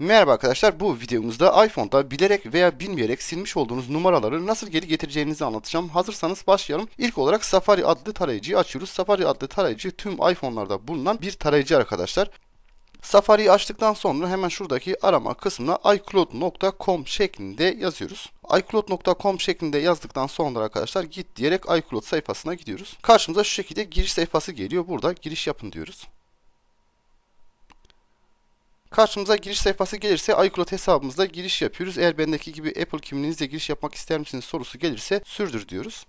Merhaba arkadaşlar bu videomuzda iPhone'da bilerek veya bilmeyerek silmiş olduğunuz numaraları nasıl geri getireceğinizi anlatacağım. Hazırsanız başlayalım. İlk olarak Safari adlı tarayıcıyı açıyoruz. Safari adlı tarayıcı tüm iPhone'larda bulunan bir tarayıcı arkadaşlar. Safari'yi açtıktan sonra hemen şuradaki arama kısmına iCloud.com şeklinde yazıyoruz. iCloud.com şeklinde yazdıktan sonra arkadaşlar git diyerek iCloud sayfasına gidiyoruz. Karşımıza şu şekilde giriş sayfası geliyor. Burada giriş yapın diyoruz. Karşımıza giriş sayfası gelirse iCloud hesabımızda giriş yapıyoruz. Eğer bendeki gibi Apple kimliğinizle giriş yapmak ister misiniz sorusu gelirse sürdür diyoruz.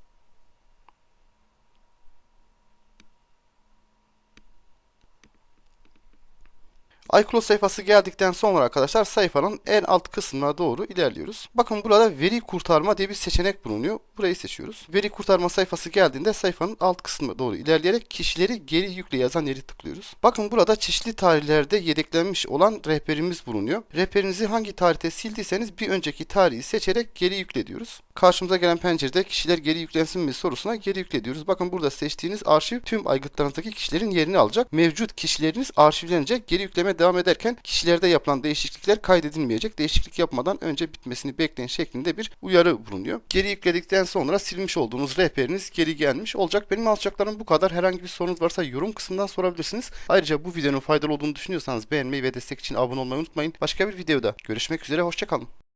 iCloud sayfası geldikten sonra arkadaşlar sayfanın en alt kısmına doğru ilerliyoruz. Bakın burada veri kurtarma diye bir seçenek bulunuyor. Burayı seçiyoruz. Veri kurtarma sayfası geldiğinde sayfanın alt kısmına doğru ilerleyerek kişileri geri yükle yazan yeri tıklıyoruz. Bakın burada çeşitli tarihlerde yedeklenmiş olan rehberimiz bulunuyor. Rehberinizi hangi tarihte sildiyseniz bir önceki tarihi seçerek geri yükle diyoruz. Karşımıza gelen pencerede kişiler geri yüklensin mi sorusuna geri yükle diyoruz. Bakın burada seçtiğiniz arşiv tüm aygıtlarınızdaki kişilerin yerini alacak. Mevcut kişileriniz arşivlenecek. Geri yükleme devam ederken kişilerde yapılan değişiklikler kaydedilmeyecek. Değişiklik yapmadan önce bitmesini bekleyin şeklinde bir uyarı bulunuyor. Geri yükledikten sonra silmiş olduğunuz rehberiniz geri gelmiş olacak. Benim alacaklarım bu kadar. Herhangi bir sorunuz varsa yorum kısmından sorabilirsiniz. Ayrıca bu videonun faydalı olduğunu düşünüyorsanız beğenmeyi ve destek için abone olmayı unutmayın. Başka bir videoda görüşmek üzere. Hoşçakalın.